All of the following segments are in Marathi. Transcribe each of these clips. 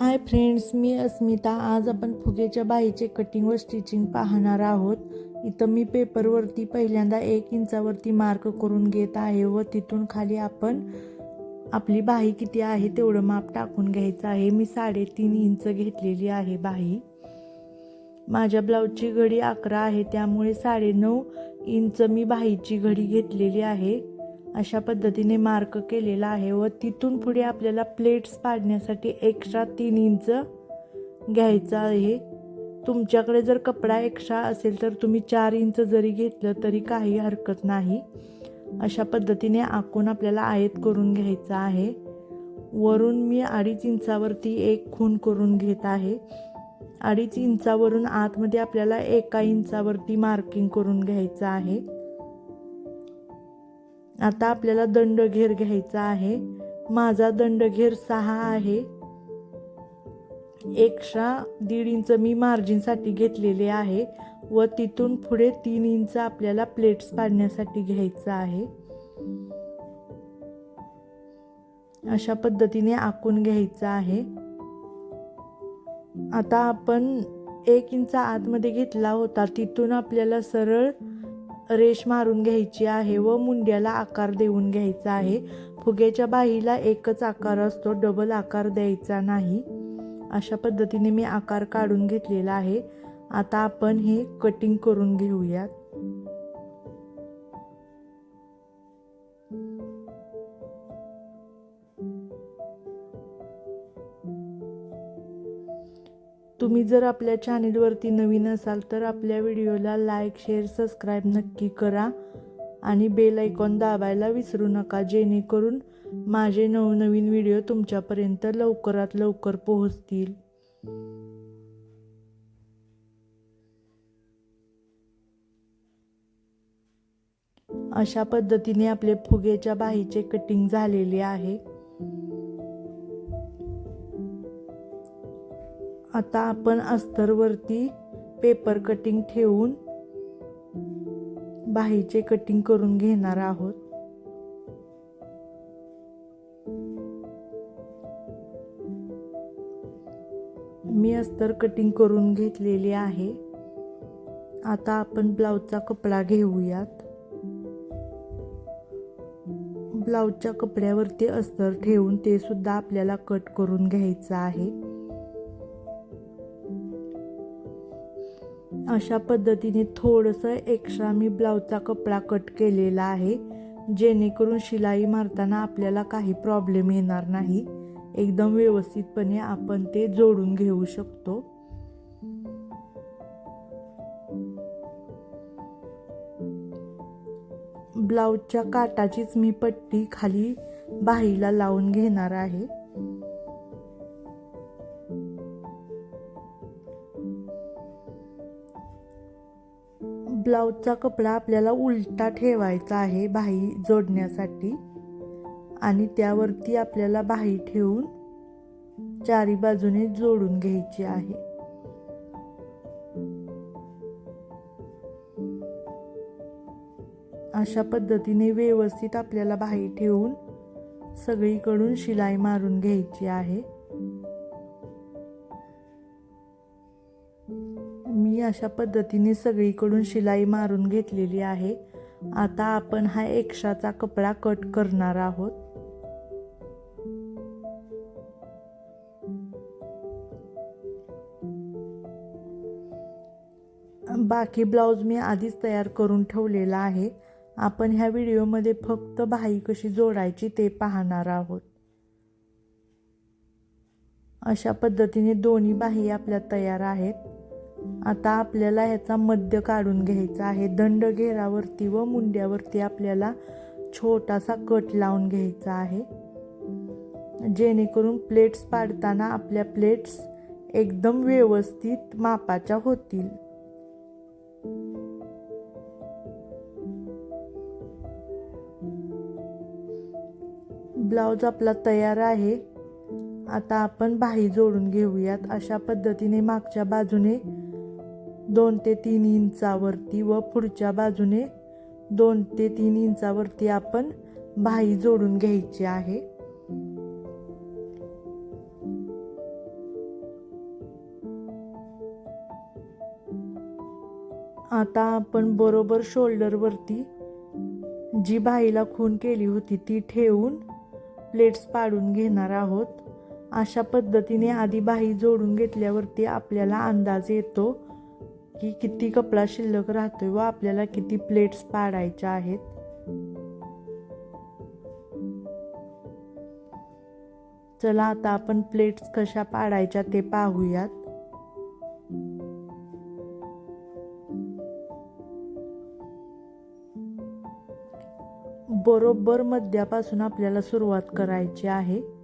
हाय फ्रेंड्स मी अस्मिता. आज आपण फुगेच्या बाईचे कटिंग व स्टिचिंग पाहणार आहोत. इथं मी पेपरवरती पहिल्यांदा एक इंचावरती मार्क करून घेत आहे व तिथून खाली आपण आपली बाही किती आहे तेवढं माप टाकून घ्यायचं आहे. मी साडेतीन इंच घेतलेली आहे बाही. माझ्या ब्लाऊजची घडी अकरा आहे त्यामुळे साडेनऊ इंच मी बाहीची घडी घेतलेली आहे. अशा पद्धतीने मार्क केलेला आहे व तिथून पुढे आपल्याला प्लेट्स पाडण्यासाठी एक्स्ट्रा तीन इंच घ्यायचं आहे. तुमच्याकडे जर कपडा एक्स्ट्रा असेल तर तुम्ही चार इंच जरी घेतलं तरी काही हरकत नाही. अशा पद्धतीने आखून आपल्याला आयत करून घ्यायचा आहे. वरून मी अडीच इंचावरती एक खून करून घेत आहे. अडीच इंचावरून आतमध्ये आपल्याला एका इंचावरती मार्किंग करून घ्यायचं आहे. आता आपल्याला दंडघेर घ्यायचा आहे. माझा दंडघेर सहा आहे. एकशा दीड इंच मी मार्जिनसाठी घेतलेले आहे व तिथून पुढे तीन इंच आपल्याला प्लेट्स पाडण्यासाठी घ्यायचं आहे. अशा पद्धतीने आखून घ्यायचं आहे. आता आपण एक इंच आतमध्ये घेतला होता. तिथून आपल्याला सरळ रेष मारून घ्यायची आहे व मुंड्याला आकार देऊन घ्यायचा आहे. फुग्याच्या बाहीला एकच आकार असतो डबल आकार द्यायचा नाही. अशा पद्धतीने मी आकार काढून घेतलेला आहे. आता आपण हे कटिंग करून घेऊयात. तुम्ही जर आपल्या चॅनेलवरती नवीन असाल तर आपल्या व्हिडिओला लाईक शेअर सबस्क्राईब नक्की करा आणि बेल आयकॉन दाबायला विसरू नका जेणेकरून माझे नवनवीन व्हिडिओ तुमच्यापर्यंत लवकरात लवकर पोहोचतील. अशा पद्धतीने आपले फुगेच्या बाहीचे कटिंग झालेले आहे. आता आपण अस्तरवरती पेपर कटिंग ठेवून बाहीचे कटिंग करून घेणार आहोत. मी अस्तर कटिंग करून घेतलेली आहे. आता आपण ब्लाऊजचा कपडा घेऊयात. ब्लाऊजच्या कपड्यावरती अस्तर ठेवून ते सुद्धा आपल्याला कट करून घ्यायचं आहे. अशा पद्धतीने थोडंसं एक्स्ट्रा मी ब्लाऊजचा कपडा कट केलेला आहे. जेणेकरून शिलाई मारताना आपल्याला काही प्रॉब्लेम येणार नाही. एकदम व्यवस्थितपणे आपण ते जोडून घेऊ शकतो. ब्लाऊजच्या काटाचीच मी पट्टी खाली बाहीला लावून घेणार आहे. ब्लाऊजचा कपडा आपल्याला उलटा ठेवायचा आहे बाही जोडण्यासाठी. आणि त्यावरती आपल्याला बाही ठेवून चारी बाजूने जोडून घ्यायची आहे. अशा पद्धतीने व्यवस्थित आपल्याला बाही ठेवून सगळीकडून शिलाई मारून घ्यायची आहे. मी अशा पद्धतीने सगळीकडून शिलाई मारून घेतलेली आहे. आता आपण हा एक्शाचा कपडा कट करणार आहोत. बाकी ब्लाऊज मी आधीच तयार करून ठेवलेला आहे. आपण ह्या व्हिडिओमध्ये फक्त बाही कशी जोडायची ते पाहणार आहोत. अशा पद्धतीने दोन्ही बाही आपल्या तयार आहेत. आता आपल्याला ह्याचा मध्य काढून घ्यायचा आहे. दंड घेरावरती व मुंड्यावरती आपल्याला छोटासा कट लावून घ्यायचा आहे. जेणेकरून प्लेट्स पाडताना आपल्या प्लेट्स एकदम व्यवस्थित मापाच्या होतील. ब्लाऊज आपला तयार आहे. आता आपण बाही जोडून घेऊयात. अशा पद्धतीने मागच्या बाजूने दोन ते तीन इंचावरती व पुढच्या बाजूने दोन ते तीन इंचावरती आपण भाई जोडून घ्यायची आहे. आता आपण बरोबर शोल्डरवरती जी भाईला खून केली होती ती ठेवून प्लेट्स पाडून घेणार आहोत. अशा पद्धतीने आधी बाही जोडून घेतल्यावरती आपल्याला अंदाज येतो की किती कपडा शिल्लक राहतोय व आपल्याला किती प्लेट्स पाडायच्या आहेत. चला आता आपण प्लेट्स कशा पाडायच्या ते पाहूयात. बरोबर मध्यापासून आपल्याला सुरुवात करायची आहे.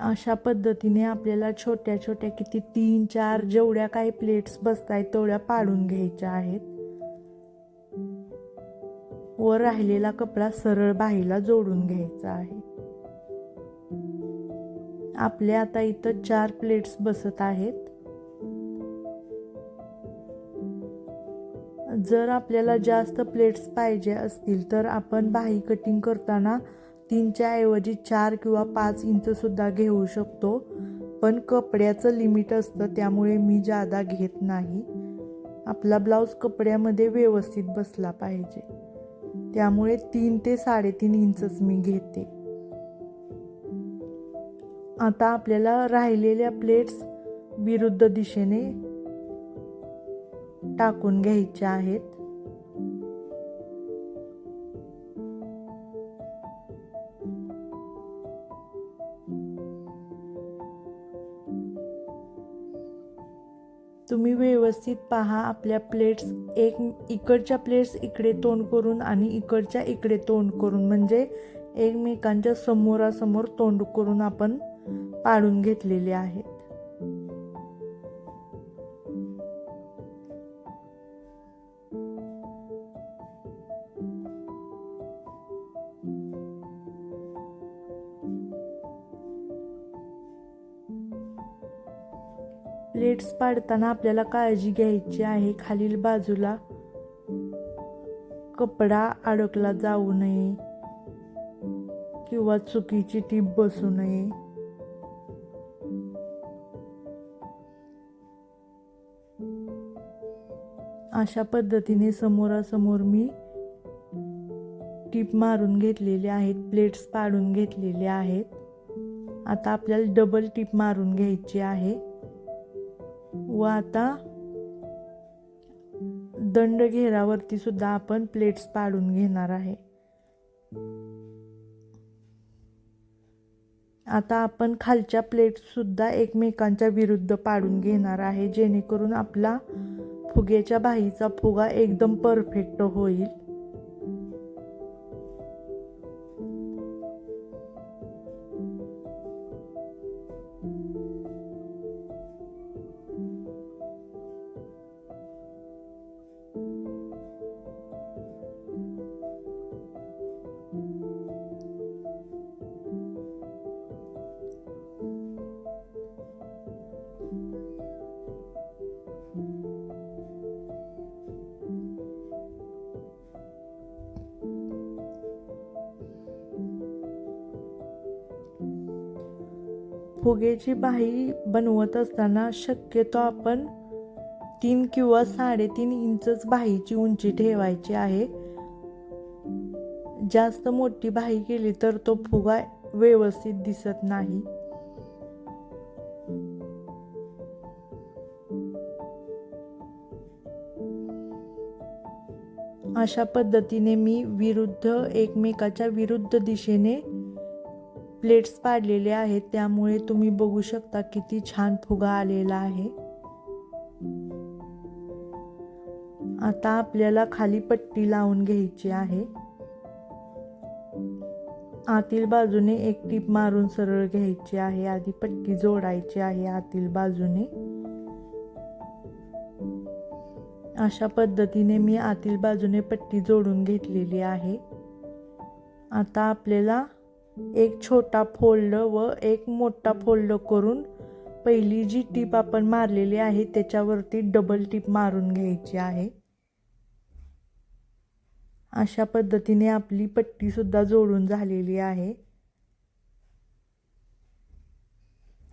अशा पद्धतीने आपल्याला छोट्या छोट्या किती तीन चार जेवढ्या काही प्लेट्स बसतायत तेवढ्या पाडून घ्यायच्या आहेत. व राहिलेला कपडा सरळ बाहीला जोडून घ्यायचा आहे. आपल्या आता इथं चार प्लेट्स बसत आहेत. जर आपल्याला जास्त प्लेट्स पाहिजे असतील तर आपण बाही कटिंग करताना तीनच्या ऐवजी चार किंवा पाच इंचसुद्धा घेऊ शकतो. पण कपड्याचं लिमिट असतं त्यामुळे मी जादा घेत नाही. आपला ब्लाऊज कपड्यामध्ये व्यवस्थित बसला पाहिजे. त्यामुळे तीन ते साडेतीन इंचच मी घेते. आता आपल्याला राहिलेल्या प्लेट्स विरुद्ध दिशेने टाकून घ्यायच्या आहेत. तुम्ही व्यवस्थित पहा आपल्या प्लेट्स एक इकडच्या प्लेट्स इकडे तोंड करून आणि इकडच्या इकडे तोंड करून. म्हणजे एकमेकांच्या समोरासमोर तोंड करून आपण पाडून घेतलेले आहेत प्लेट्स पाडताना आपल्याला काळजी घ्यायची आहे. खालील बाजूला कपडा अडकला जाऊ नये किंवा चुकीची टीप बसू नये. अशा पद्धतीने समोरासमोर मी टीप मारून घेतलेले आहेत प्लेट्स पाडून घेतलेले आहेत. आता आपल्याला डबल टीप मारून घ्यायची आहे. व आता दंड घेरावरती सुद्धा आपण प्लेट्स पाडून घेणार आहे. आता आपण खालच्या प्लेट्स सुद्धा एकमेकांच्या विरुद्ध पाडून घेणार आहे जेणेकरून आपला फुग्याच्या बाहीचा फुगा एकदम परफेक्ट होईल. फुगेची बाही बनवत असताना शक्यतो आपण तीन किंवा साडेतीन इंचच बाहीची उंची ठेवायची आहे. जास्त मोठी बाही केली तर तो फुगा व्यवस्थित दिसत नाही. अशा पद्धतीने मी विरुद्ध एकमेकाच्या विरुद्ध दिशेने प्लेट्स पाडलेले आहेत त्यामुळे तुम्ही बघू शकता किती छान फुगा आलेला आहे. आता आपल्याला खाली पट्टी लावून घ्यायची आहे. आतील बाजूने एक टीप मारून सरळ घ्यायची आहे आधी पट्टी जोडायची आहे आतील बाजूने. अशा पद्धतीने मी आतील बाजूने पट्टी जोडून घेतलेली आहे. आता आपल्याला एक छोटा फोल्ड व एक मोठा फोल्ड करून पहिली जी टीप आपण मारलेली आहे त्याच्यावरती डबल टीप मारून घ्यायची आहे. अशा पद्धतीने आपली पट्टीसुद्धा जोडून झालेली आहे.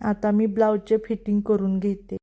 आता मी ब्लाऊजचे फिटिंग करून घेते.